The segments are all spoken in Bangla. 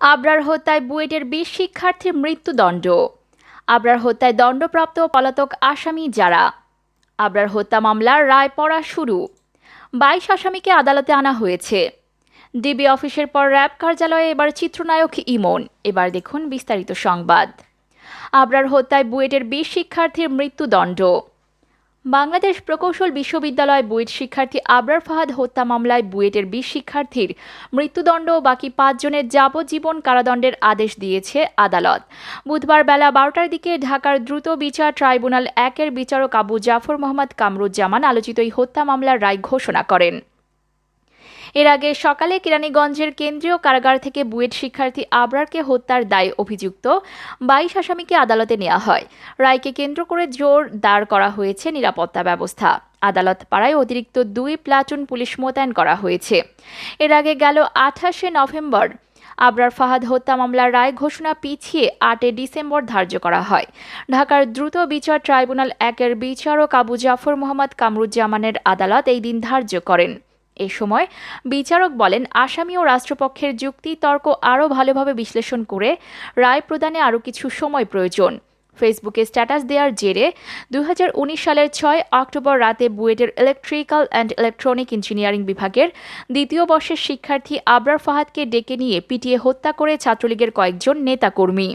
আবরার হত্যায় বুয়েটের বিশ শিক্ষার্থীর মৃত্যুদণ্ড। আবরার হত্যায় দণ্ডপ্রাপ্ত পলাতক আসামি যারা? আবরার হত্যা মামলার রায় পড়া শুরু। বাইশ আসামিকে আদালতে আনা হয়েছে। ডিবি অফিসের পর র্যাব কার্যালয়ে এবার চিত্রনায়ক ইমন। এবার দেখুন বিস্তারিত সংবাদ। আবরার হত্যায় বুয়েটের বিশ শিক্ষার্থীর মৃত্যুদণ্ড। বাংলাদেশ প্রকৌশল বিশ্ববিদ্যালয় বুয়েট শিক্ষার্থী আবরার ফাহাদ হত্যা মামলায় বুয়েটের বিশ শিক্ষার্থীর মৃত্যুদণ্ড ও বাকি পাঁচজনের যাবজ্জীবন কারাদণ্ডের আদেশ দিয়েছে আদালত। বুধবার বেলা বারোটার দিকে ঢাকার দ্রুত বিচার ট্রাইব্যুনাল একের বিচারক আবু জাফর মোহাম্মদ কামরুজ্জামান আলোচিত এই হত্যা মামলার রায় ঘোষণা করেন। এর আগে সকালে কেরানীগঞ্জের কেন্দ্রীয় কারাগার থেকে বুয়েট শিক্ষার্থী আবরারকে হত্যার দায়ে অভিযুক্ত। বাইশ আসামিকে আদালতে নেওয়া হয়। রায়কে কেন্দ্র করে জোর দাঁড় করা হয়েছে নিরাপত্তা ব্যবস্থা। আদালত পাড়ায় অতিরিক্ত দুই প্লাটুন পুলিশ মোতায়েন করা হয়েছে। এর আগে গেল আঠাশে নভেম্বর। আবরার ফাহাদ হত্যা মামলার রায় ঘোষণা পিছিয়ে আটই ডিসেম্বর ধার্য করা হয়। ঢাকার দ্রুত বিচার ট্রাইব্যুনাল একের বিচারক আবু জাফর মোহাম্মদ কামরুজ্জামানের আদালত এই দিন ধার্য করেন। এ সময় বিচারক বলেন, আসামি ও রাষ্ট্রপক্ষের যুক্তি, তর্ক আরও ভালোভাবে বিশ্লেষণ করে রায় প্রদানে আরও কিছু সময় প্রয়োজন। ফেসবুকে স্ট্যাটাস দেওয়ার জেরে দুই হাজার উনিশ সালের ছয় অক্টোবর রাতে বুয়েটের ইলেকট্রিক্যাল অ্যান্ড ইলেকট্রনিক ইঞ্জিনিয়ারিং বিভাগের দ্বিতীয় বর্ষের শিক্ষার্থী আবরার ফাহাদকে ডেকে নিয়ে পিটিয়ে হত্যা করে ছাত্রলীগের কয়েকজন নেতাকর্মী।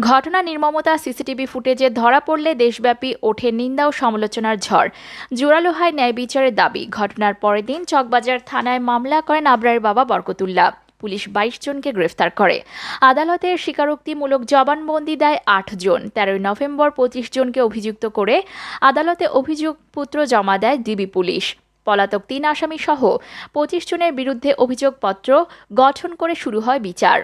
ঘটনা নির্মমতা সিসিটিভি ফুটেজে ধরা পড়লে দেশব্যাপী ওঠে নিন্দা ও সমালোচনার ঝড়। জোরালো হয় ন্যায় বিচারের দাবি। ঘটনার পরের দিন চকবাজার থানায় মামলা করেন আবরারের বাবা বরকতুল্লাহ। পুলিশ বাইশ জনকে গ্রেফতার করে। আদালতের স্বীকারোক্তিমূলক জবানবন্দি দেয় আট জন। তেরোই নভেম্বর পঁচিশ জনকে অভিযুক্ত করে আদালতে অভিযোগপত্র জমা দেয় ডিবি পুলিশ। পলাতক তিন আসামি সহ পঁচিশ জনের বিরুদ্ধে অভিযোগপত্র গঠন করে শুরু হয় বিচার।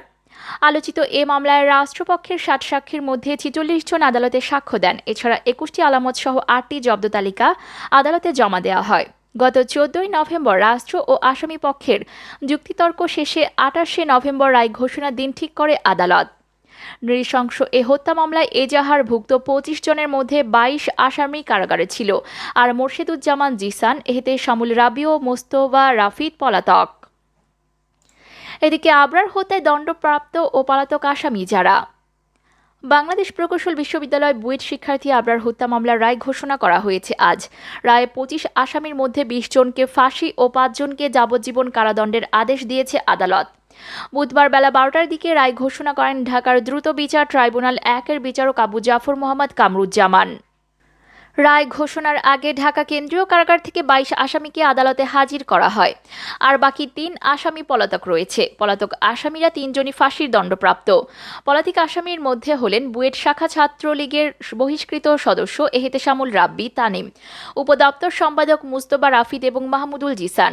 আলোচিত এ মামলায় রাষ্ট্রপক্ষের ষাট সাক্ষীর মধ্যে ছিচল্লিশ জন আদালতে সাক্ষ্য দেন। এছাড়া একুশটি আলামত সহ আটটি জব্দ তালিকা আদালতে জমা দেওয়া হয়। গত চোদ্দই নভেম্বর রাষ্ট্র ও আসামি পক্ষের যুক্তিতর্ক শেষে আঠাশে নভেম্বর রায় ঘোষণার দিন ঠিক করে আদালত। নৃশংস এ হত্যা মামলায় এজাহার ভুক্ত পঁচিশ জনের মধ্যে বাইশ আসামি কারাগারে ছিল। আর মোর্শেদুজ্জামান জিসান, এহেতে শামুল রাবি ও মোস্তফা রাফিদ পলাতক। এদিকে আবরার হত্যায় দণ্ডপ্রাপ্ত ও পলাতক আসামি যারা? বাংলাদেশ প্রকৌশল বিশ্ববিদ্যালয় বুয়েট শিক্ষার্থী আবরার হত্যা মামলার রায় ঘোষণা করা হয়েছে আজ। রায়ে পঁচিশ আসামির মধ্যে বিশ জনকে ফাঁসি ও পাঁচজনকে যাবজ্জীবন কারাদণ্ডের আদেশ দিয়েছে আদালত। বুধবার বেলা বারোটার দিকে রায় ঘোষণা করেন ঢাকার দ্রুত বিচার ট্রাইব্যুনাল একের বিচারক আবু জাফর মোহাম্মদ কামরুজ্জামান। রায় ঘোষণার আগে ঢাকা কেন্দ্রীয় কারাগার থেকে বাইশ আসামিকে আদালতে হাজির করা হয়। আর বাকি তিন আসামি পলাতক রয়েছে। পলাতক আসামিরা তিনজনই ফাঁসির দণ্ডপ্রাপ্ত। পলাতক আসামির মধ্যে হলেন বুয়েট শাখা ছাত্রলীগের বহিষ্কৃত সদস্য এহেতেশামুল রাব্বি তানিম, উপদপ্তর সম্পাদক মুস্তফা রাফিদ এবং মাহমুদুল জিসান।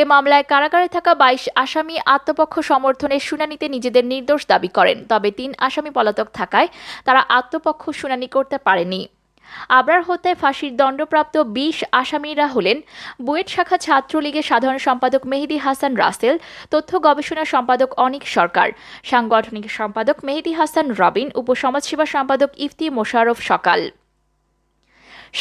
এ মামলায় কারাগারে থাকা বাইশ আসামি আত্মপক্ষ সমর্থনের শুনানিতে নিজেদের নির্দোষ দাবি করেন। তবে তিন আসামি পলাতক থাকায় তারা আত্মপক্ষ শুনানি করতে পারেনি। আবরার হত্যায় ফাঁসির দণ্ডপ্রাপ্ত বিশ আসামিরা হলেন বুয়েট শাখা ছাত্রলীগের সাধারণ সম্পাদক মেহেদি হাসান রাসেল, তথ্য গবেষণা সম্পাদক অনিক সরকার, সাংগঠনিক সম্পাদক মেহেদি হাসান রবিন, উপসমাজসেবা সম্পাদক ইফতি মোশারফ সকাল।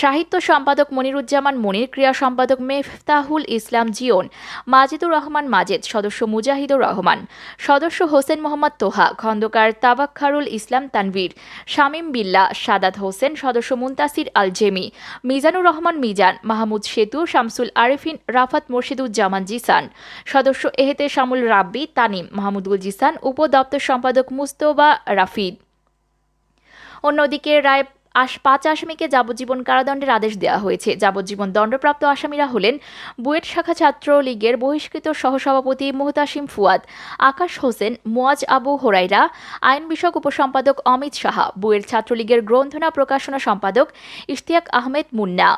সাহিত্য সম্পাদক মনিরুজ্জামান মনির, ক্রীড়া সম্পাদক মেফতাহুল ইসলাম জিওন মাজিদুর রহমান মাজেদ, সদস্য মুজাহিদুর রহমান, সদস্য হোসেন মোহাম্মদ তোহা, খন্দকার তাবাক্ষারুল ইসলাম তানভীর, শামীম বিল্লা, সাদাত হোসেন, সদস্য মুন্তাসির আল জেমি মিজানুর রহমান মিজান, মাহমুদ সেতু, শামসুল আরেফিন, রাফাত মোর্শেদুজ্জামান জিসান, সদস্য এহেতে শামুল রাব্বি, তানিম, মাহমুদুল জিসান উপদপ্তর সম্পাদক মুস্তবা রাফিদ। অন্যদিকে রায় আশ পাঁচ আসামিকে যাবজ্জীবন কারাদণ্ডের আদেশ দেওয়া হয়েছে। যাবজ্জীবন দণ্ডপ্রাপ্ত আসামিরা হলেন বুয়েট শাখা ছাত্র লীগের বহিষ্কৃত সহসভাপতি মোহতাসিম ফুয়াদ, আকাশ হোসেন, মোয়াজ আবু হোরাইরা, আইন বিষয়ক উপসম্পাদক অমিত সাহা, বুয়েট ছাত্রলীগের গ্রন্থনা প্রকাশনা সম্পাদক ইশতিয়াক আহমেদ মুন্না।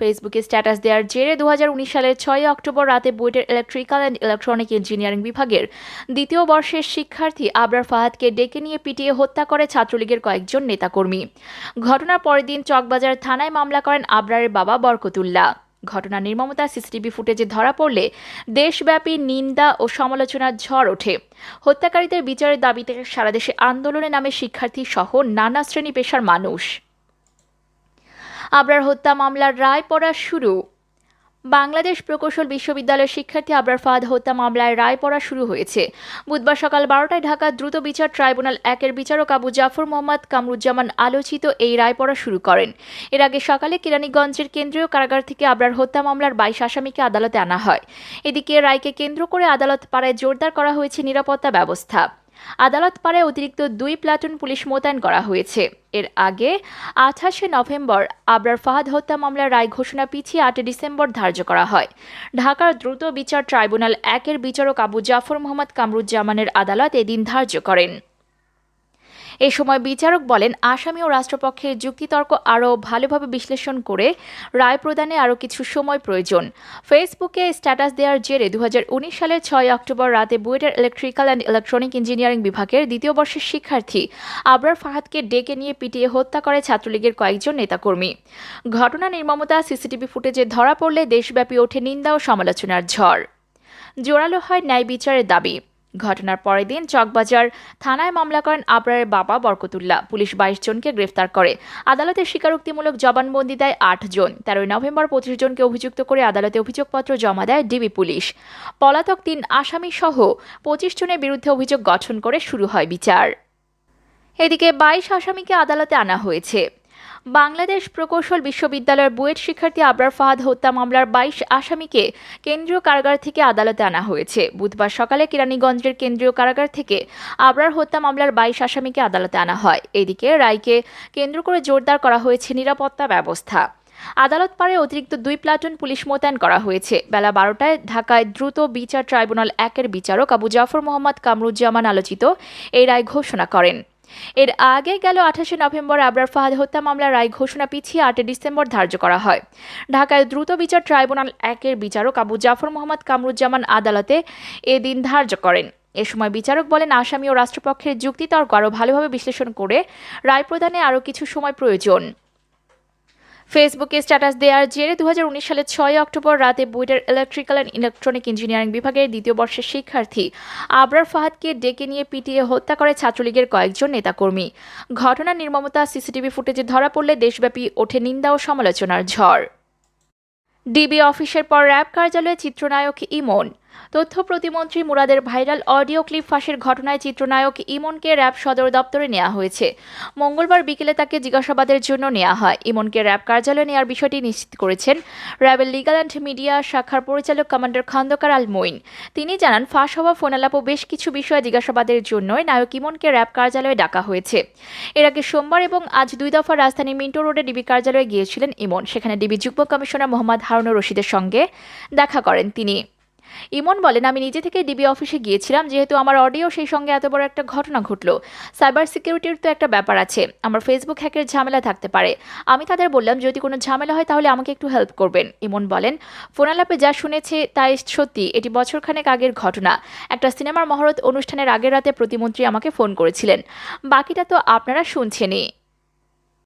ফেসবুকে স্ট্যাটাস দেওয়ার জেরে দু হাজার উনিশ সালের ছয় অক্টোবর রাতে বুয়েটের ইলেকট্রিক্যাল অ্যান্ড ইলেকট্রনিক ইঞ্জিনিয়ারিং বিভাগের দ্বিতীয় বর্ষের শিক্ষার্থী আবরার ফাহাদকে ডেকে নিয়ে পিটিয়ে হত্যা করে ছাত্রলীগের কয়েকজন নেতাকর্মী। ঘটনার পরের দিন চকবাজার থানায় মামলা করেন আবরারের বাবা বরকতুল্লাহ। ঘটনার নির্মমতা সিসিটিভি ফুটেজে ধরা পড়লে দেশব্যাপী নিন্দা ও সমালোচনার ঝড় ওঠে। হত্যাকারীদের বিচারের দাবিতে সারা দেশে আন্দোলনে নামে শিক্ষার্থী সহ নানা শ্রেণি পেশার মানুষ। আবরার হত্যা মামলার রায় পড়া শুরু। বাংলাদেশ প্রকৌশল বিশ্ববিদ্যালয়ের শিক্ষার্থী আবরার ফাহাদ হত্যা মামলায় রায় পড়া শুরু হয়েছে। বুধবার সকাল বারোটায় ঢাকা দ্রুত বিচার ট্রাইব্যুনাল একের বিচারক আবু জাফর মোহাম্মদ কামরুজ্জামান আলোচিত এই রায় পড়া শুরু করেন। এর আগে সকালে কেরানীগঞ্জের কেন্দ্রীয় কারাগার থেকে আবরার হত্যা মামলার বাইশ আসামিকে আদালতে আনা হয়। এদিকে রায়কে কেন্দ্র করে আদালত পাড়ায় জোরদার করা হয়েছে নিরাপত্তা ব্যবস্থা। আদালত পাড়ায় অতিরিক্ত দুই প্লাটুন পুলিশ মোতায়েন করা হয়েছে। এর আগে আঠাশে নভেম্বর আবরার ফাহাদ হত্যা মামলার রায় ঘোষণা পিছিয়ে আটই ডিসেম্বর ধার্য করা হয়। ঢাকার দ্রুত বিচার ট্রাইব্যুনাল একের বিচারক আবু জাফর মোহাম্মদ কামরুজ্জামানের আদালত এদিন ধার্য করেন। এ সময় বিচারক বলেন, আসামি ও রাষ্ট্রপক্ষের যুক্তিতর্ক আরও ভালোভাবে বিশ্লেষণ করে রায় প্রদানে আরও কিছু সময় প্রয়োজন। ফেসবুকে স্ট্যাটাস দেওয়ার জেরে দু হাজার উনিশ সালের ছয় অক্টোবর রাতে বুয়েটের ইলেকট্রিক্যাল অ্যান্ড ইলেকট্রনিক ইঞ্জিনিয়ারিং বিভাগের দ্বিতীয় বর্ষের শিক্ষার্থী আবরার ফাহাদকে ডেকে নিয়ে পিটিয়ে হত্যা করে ছাত্রলীগের কয়েকজন নেতাকর্মী। ঘটনা নির্মমতা, সিসিটিভি ফুটেজে ধরা পড়লে দেশব্যাপী ওঠে নিন্দা ও সমালোচনার ঝড়। জোরালো হয় ন্যায় বিচারের দাবি। ঘটনার পরের দিন চকবাজার থানায় মামলা করেন আবরারের বাবা বরকতুল্লাহ। পুলিশ বাইশ জনকে গ্রেফতার করে। আদালতে স্বীকারোক্তিমূলক জবানবন্দি দেয় আট জন। তেরোই নভেম্বর পঁচিশ জনকে অভিযুক্ত করে আদালতে অভিযোগপত্র জমা দেয় ডিবি পুলিশ। পলাতক তিন আসামি সহ পঁচিশ জনের বিরুদ্ধে অভিযোগ গঠন করে শুরু হয় বিচার। এদিকে বাইশ আসামিকে আদালতে আনা হয়েছে। বাংলাদেশ প্রকৌশল বিশ্ববিদ্যালয়ের বুয়েট শিক্ষার্থী আবরার ফাহাদ হত্যা মামলার বাইশ আসামিকে কেন্দ্রীয় কারাগার থেকে আদালতে আনা হয়েছে। বুধবার সকালে কেরানীগঞ্জের কেন্দ্রীয় কারাগার থেকে আবরার হত্যা মামলার বাইশ আসামিকে আদালতে আনা হয়। এদিকে রায়কে কেন্দ্র করে জোরদার করা হয়েছে নিরাপত্তা ব্যবস্থা। আদালত পাড়ে অতিরিক্ত দুই প্লাটুন পুলিশ মোতায়েন করা হয়েছে। বেলা বারোটায় ঢাকায় দ্রুত বিচার ট্রাইব্যুনাল একের বিচারক আবু জাফর মোহাম্মদ কামরুজ্জামান আলোচিত এই রায় ঘোষণা করেন। এর আগে গেল আঠাশে নভেম্বর আবরার ফাহাদ হত্যা মামলার রায় ঘোষণা পিছিয়ে আটই ডিসেম্বর ধার্য করা হয়। ঢাকায় দ্রুত বিচার ট্রাইব্যুনাল একের বিচারক আবু জাফর মোহাম্মদ কামরুজ্জামান আদালতে এদিন ধার্য করেন। এ সময় বিচারক বলেন, আসামি ও রাষ্ট্রপক্ষের যুক্তিতর্ক আরও ভালোভাবে বিশ্লেষণ করে রায় প্রদানে আরও কিছু সময় প্রয়োজন। ফেসবুকে স্ট্যাটাস দেওয়ার জেরে দু হাজার উনিশ সালের ছয় অক্টোবর রাতে বুয়েটের ইলেকট্রিক্যাল অ্যান্ড ইলেকট্রনিক ইঞ্জিনিয়ারিং বিভাগের দ্বিতীয় বর্ষের শিক্ষার্থী আবরার ফাহাদকে ডেকে নিয়ে পিটিয়ে হত্যা করে ছাত্রলীগের কয়েকজন নেতাকর্মী। ঘটনার নির্মমতা সিসিটিভি ফুটেজে ধরা পড়লে দেশব্যাপী ওঠে নিন্দা ও সমালোচনার ঝড়। ডিবি অফিসের পর র্যাব কার্যালয়ে চিত্রনায়ক ইমন তথ্য প্রতিমন্ত্রী মুরাদের ভাইরাল অডিও ক্লিপ ফাঁসের ঘটনায় চিত্রনায়ক ইমনকে র্যাব সদর দপ্তরে নেওয়া হয়েছে। মঙ্গলবার বিকেলে তাকে জিজ্ঞাসাবাদের জন্য নেওয়া হয়। ইমনকে র্যাব কার্যালয়ে নেওয়ার বিষয়টি নিশ্চিত করেছেন র্যাবের লিগাল অ্যান্ড মিডিয়া শাখার পরিচালক কমান্ডার খন্দকার আল মঈন। তিনি জানান, ফাঁস হওয়া ফোনালাপ বেশ কিছু বিষয়ে জিজ্ঞাসাবাদের জন্যই নায়ক ইমনকে র্যাব কার্যালয়ে ডাকা হয়েছে। এর আগে সোমবার এবং আজ দুই দফা রাজধানী মিন্টো রোডে ডিবি কার্যালয়ে গিয়েছিলেন ইমন। সেখানে ডিবি যুগ্ম কমিশনার মোহাম্মদ হারুনুর রশিদের সঙ্গে দেখা করেন তিনি। ইমন বলেন, আমি নিজে থেকে ডিবি অফিসে গিয়েছিলাম, যেহেতু আমার অডিও সেই সঙ্গে এত বড় একটা ঘটনা ঘটলো। সাইবার সিকিউরিটির তো একটা ব্যাপার আছে, আমার ফেসবুক হ্যাকের ঝামেলা থাকতে পারে। আমি তাদের বললাম, যদি কোনো ঝামেলা হয় তাহলে আমাকে একটু হেল্প করবেন। ইমন বলেন ফোনালাপে যা শুনেছে তাই সত্যি, এটি বছরখানেক আগের ঘটনা। একটা সিনেমার মহরত অনুষ্ঠানের আগের রাতে প্রতিমন্ত্রী আমাকে ফোন করেছিলেন। বাকিটা তো আপনারা শুনছেনই।